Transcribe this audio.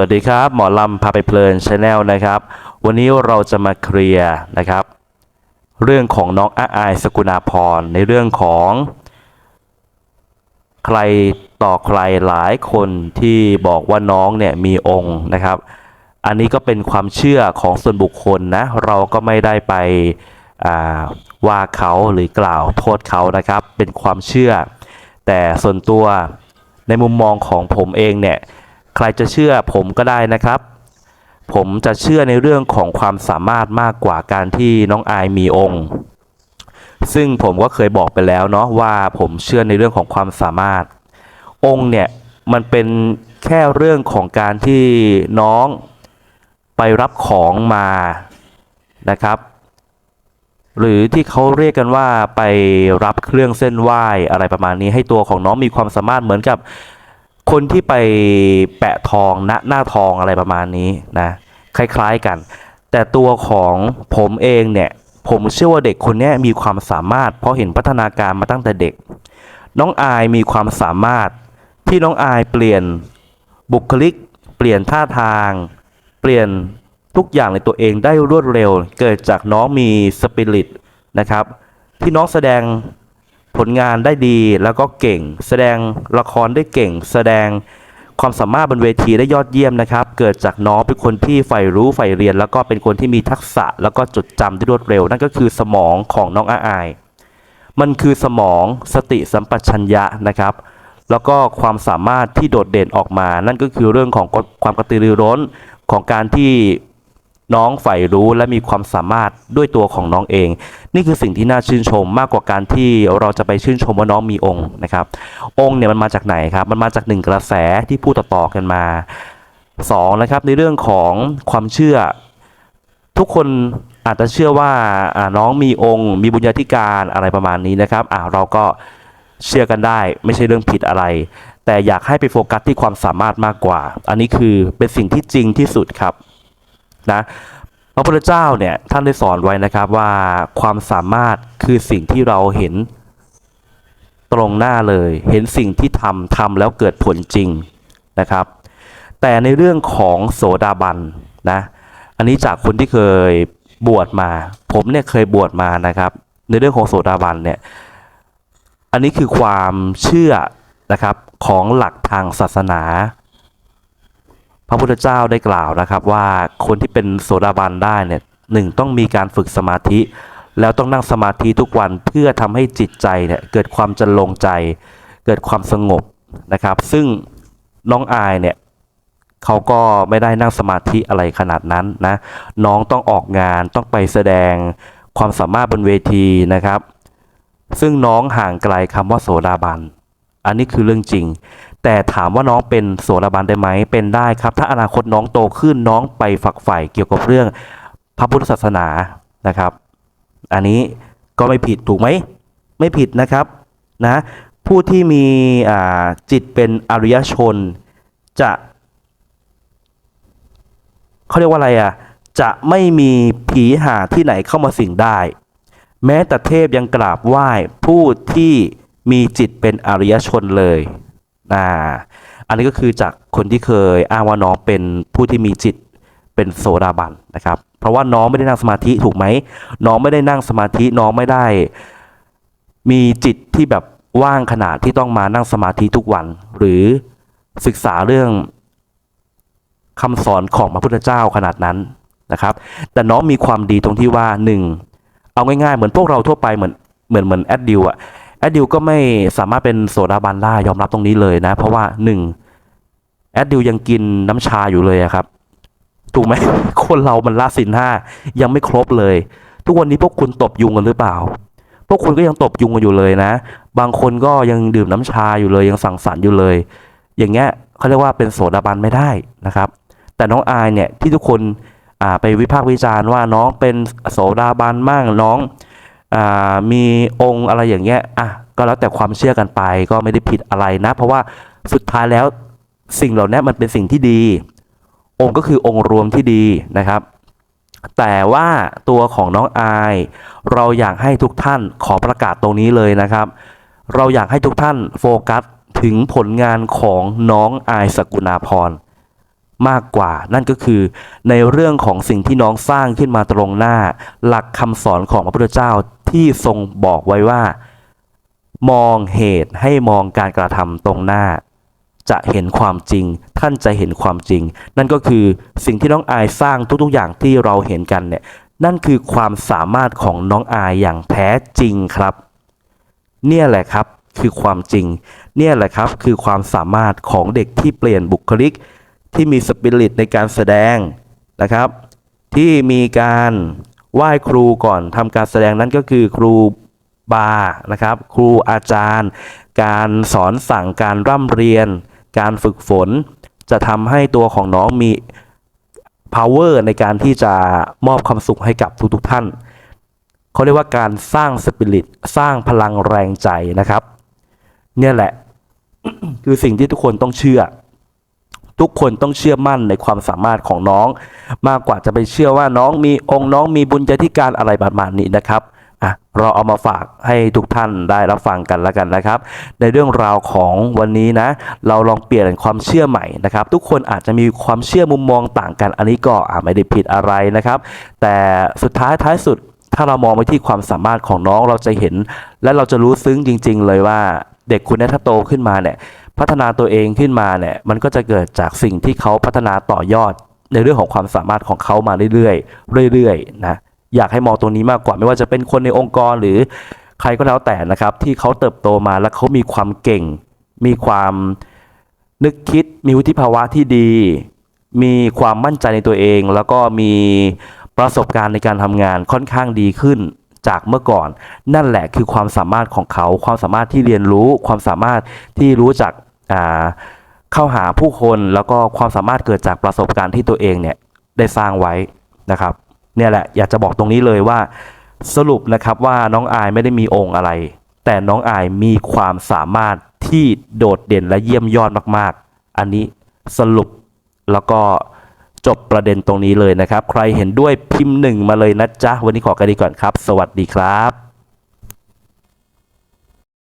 วัสดีครับ หมอลำพาไปเพลินชาแนลนะครับ วันนี้เราจะมาเคลียร์นะครับ เรื่องของน้องอาอายสกุณาพรในเรื่องของ ใครต่อใครหลายคนที่บอกว่าน้องเนี่ยมีองค์นะครับ อันนี้ก็เป็นความเชื่อของส่วนบุคคลนะ เราก็ไม่ได้ไปว่าเขาหรือกล่าวโทษเขานะครับ เป็นความเชื่อ แต่ส่วนตัวในมุมมองของผมเองเนี่ย ใครจะเชื่อผมก็ได้นะครับ ผมจะเชื่อในเรื่องของความสามารถมากกว่าการที่น้องอายมีองค์ ซึ่งผมก็เคยบอกไปแล้วเนาะว่าผมเชื่อในเรื่องของความสามารถ องค์เนี่ยมันเป็นแค่เรื่องของการที่น้องไปรับของมานะครับ หรือที่เขาเรียกกันว่าไปรับเครื่องเส้นไหว้อะไรประมาณนี้ให้ตัวของน้องมีความสามารถเหมือนกับ คนที่ไปแปะทองณหน้าทองอะไรประมาณนี้นะคล้ายๆกัน แต่ตัวของผมเองเนี่ยผมเชื่อว่าเด็กคนนี้มีความสามารถ เพราะเห็นพัฒนาการมาตั้งแต่เด็ก น้องอายมีความสามารถที่น้องอายเปลี่ยนบุคลิก เปลี่ยนท่าทาง เปลี่ยนทุกอย่างในตัวเองได้รวดเร็ว เกิดจากน้องมีสปิริตนะครับ ที่น้องแสดง ผลงานได้ดีแล้วก็เก่ง แสดงละครได้เก่ง แสดงความสามารถบนเวทีได้ยอดเยี่ยมนะครับ เกิดจากน้องเป็นคนที่ใฝ่รู้ใฝ่เรียน แล้วก็เป็นคนที่มีทักษะ แล้วก็จดจำได้รวดเร็ว นั่นก็คือสมองของน้องอาอาย มันคือสมองสติสัมปชัญญะนะครับ แล้วก็ความสามารถที่โดดเด่นออกมา นั่นก็คือเรื่องของความกระตือรือร้นของการที่ น้องใฝ่รู้และมีความสามารถด้วยตัวของน้องเอง นี่คือสิ่งที่น่าชื่นชมมากกว่าการที่เราจะไปชื่นชมว่าน้องมีองค์นะครับ องค์เนี่ยมันมาจากไหนครับ มันมาจากหนึ่งกระแสที่พูดต่อๆกันมาสองนะครับในเรื่องของความเชื่อ ทุกคนอาจจะเชื่อว่าอ่าน้องมีองค์ มีบุญญาธิการอะไรประมาณนี้นะครับอ่าเราก็เชื่อกันได้ ไม่ใช่เรื่องผิดอะไร แต่อยากให้ไปโฟกัสที่ความสามารถมากกว่า อันนี้คือเป็นสิ่งที่จริงที่สุดครับ นะพระพุทธเจ้าเนี่ยท่านได้สอนไว้นะครับว่าความสามารถคือสิ่งที่เราเห็นตรงหน้าเลย เห็นสิ่งที่ทำทำแล้วเกิดผลจริงนะครับ แต่ในเรื่องของโสดาบันนะอันนี้จากคนที่เคยบวชมา ผมเนี่ยเคยบวชมานะครับ ในเรื่องของโสดาบันเนี่ยอันนี้คือความเชื่อนะครับของหลักทางศาสนา พระพุทธเจ้าได้กล่าวนะครับว่าคนที่เป็นโสดาบันได้เนี่ยหนึ่งต้องมีการฝึกสมาธิ แล้วต้องนั่งสมาธิทุกวันเพื่อทำให้จิตใจเนี่ยเกิดความจันลงใจ เกิดความสงบนะครับ ซึ่งน้องอายเนี่ยเขาก็ไม่ได้นั่งสมาธิอะไรขนาดนั้นนะน้องต้องออกงานต้องไปแสดงความสามารถบนเวทีนะครับ ซึ่งน้องห่างไกลคำว่าโสดาบัน อันนี้คือเรื่องจริง แต่ถามว่าน้องเป็นโสดาบันได้ไหมเป็นได้ครับ ถ้าอนาคตน้องโตขึ้นน้องไปฝักใฝ่เกี่ยวกับเรื่องพระพุทธศาสนานะครับ อันนี้ก็ไม่ผิดถูกไหมไม่ผิดนะครับนะผู้ที่มีอ่าจิตเป็นอริยชนจะเขาเรียกว่าอะไรอะจะไม่มีผีหาที่ไหนเข้ามาสิงได้ แม้แต่เทพยังกราบไหว้ผู้ที่มีจิตเป็นอริยชนเลย อ่าอันนี้ก็คือจากคนที่เคยอ้างว่าน้องเป็นผู้ที่มีจิตเป็นโสดาบันนะครับ เพราะว่าน้องไม่ได้นั่งสมาธิถูกไหม น้องไม่ได้นั่งสมาธิน้องไม่ได้ มีจิตที่แบบว่างขนาดที่ต้องมานั่งสมาธิทุกวัน หรือศึกษาเรื่องคำสอนของพระพุทธเจ้าขนาดนั้นนะครับ แต่น้องมีความดีตรงที่ว่าหนึ่งเอาง่ายๆ เหมือนพวกเราทั่วไปเหมือนเหมือนเหมือนแอดดิวอะ แอดดิวก็ไม่สามารถเป็นโสดาบันได้ยอมรับตรงนี้เลยนะ เพราะว่าหนึ่งแอดดิวยังกินน้ำชาอยู่เลยครับ ถูกไหมคนเรามันละสินห้ายังไม่ครบเลย ทุกวันนี้พวกคุณตบยุงกันหรือเปล่า พวกคุณก็ยังตบยุงกันอยู่เลยนะ บางคนก็ยังดื่มน้ำชาอยู่เลยยังสังสรรค์อยู่เลย อย่างเงี้ยเขาเรียกว่าเป็นโสดาบันไม่ได้นะครับ แต่น้องอายเนี่ยที่ทุกคนไปวิพากษ์วิจารณ์ว่าน้องเป็นโสดาบันมั่งน้อง มีองค์อะไรอย่างเงี้ยอะก็แล้วแต่ความเชื่อกันไปก็ไม่ได้ผิดอะไรนะ เพราะว่าสุดท้ายแล้วสิ่งเหล่านี้มันเป็นสิ่งที่ดี องค์ก็คือองค์รวมที่ดีนะครับ แต่ว่าตัวของน้องอาย เราอยากให้ทุกท่านขอประกาศตรงนี้เลยนะครับ เราอยากให้ทุกท่านโฟกัสถึงผลงานของน้องอายสกุณาพรมากกว่า นั่นก็คือในเรื่องของสิ่งที่น้องสร้างขึ้นมาตรงหน้า หลักคำสอนของพระพุทธเจ้า ที่ทรงบอกไว้ว่า มองเหตุให้มองการกระทำตรงหน้า จะเห็นความจริง ท่านจะเห็นความจริง นั่นก็คือสิ่งที่น้องอายสร้างทุกๆอย่างที่เราเห็นกันเนี่ยนั่นคือความสามารถของน้องอายอย่างแท้จริงครับ เนี่ยแหละครับคือความจริง เนี่ยแหละครับคือความสามารถของเด็กที่เปลี่ยนบุคลิก ที่มีสปิริตในการแสดงนะครับ ที่มีการ ไหว้ครูก่อนทำการแสดงนั้นก็คือครูบานะครับ ครูอาจารย์ การสอนสั่งการร่ำเรียน การฝึกฝน จะทำให้ตัวของน้องมี power ในการที่จะมอบความสุขให้กับทุกๆท่าน เขาเรียกว่าการสร้างสปิริตสร้างพลังแรงใจนะครับ เนี่ยแหละ คือสิ่งที่ทุกคนต้องเชื่อ ทุกคนต้องเชื่อมั่นในความสามารถของน้อง มากกว่าจะไปเชื่อว่าน้องมีองค์น้องมีบุญญาธิการอะไรประมาณนี้นะครับอะเราเอามาฝากให้ทุกท่านได้รับฟังกันแล้วกันนะครับ ในเรื่องราวของวันนี้นะ เราลองเปลี่ยนความเชื่อใหม่นะครับ ทุกคนอาจจะมีความเชื่อมุมมองต่างกันอันนี้ก็ไม่ได้ผิดอะไรนะครับ แต่สุดท้ายท้ายสุด ถ้าเรามองไปที่ความสามารถของน้องเราจะเห็น และเราจะรู้ซึ้งจริง ๆ เลยว่าเด็กคนนี้ถ้าโตขึ้นมาเนี่ยพัฒนาตัวเองขึ้นมาเนี่ยมันก็จะเกิดจากสิ่งที่เขาพัฒนาต่อยอดในเรื่องของความสามารถของเขามาเรื่อยๆเรื่อยๆนะอยากให้มองตรงนี้มากกว่าไม่ว่าจะเป็นคนในองค์กรหรือใครก็แล้วแต่นะครับ ที่เขาเติบโตมาแล้วเขามีความเก่ง มีความนึกคิด มีวุฒิภาวะที่ดี มีความมั่นใจในตัวเอง แล้วก็มี ประสบการณ์ในการทำงานค่อนข้างดีขึ้นจากเมื่อก่อน นั่นแหละคือความสามารถของเขา ความสามารถที่เรียนรู้ ความสามารถที่รู้จักเข้าหาผู้คนแล้วก็ความสามารถเกิดจากประสบการณ์ที่ตัวเองเนี่ยได้สร้างไว้นะครับ เนี่ยแหละอยากจะบอกตรงนี้เลยว่าสรุปนะครับว่าน้องอายไม่ได้มีองค์อะไร แต่น้องอายมีความสามารถที่โดดเด่นและเยี่ยมยอดมาก ๆ อันนี้สรุปแล้วก็ จบประเด็นตรงนี้เลยนะครับ ใครเห็นด้วยพิมพ์หนึ่งมาเลยนะจ๊ะ วันนี้ขอกันดีก่อนครับ สวัสดีครับ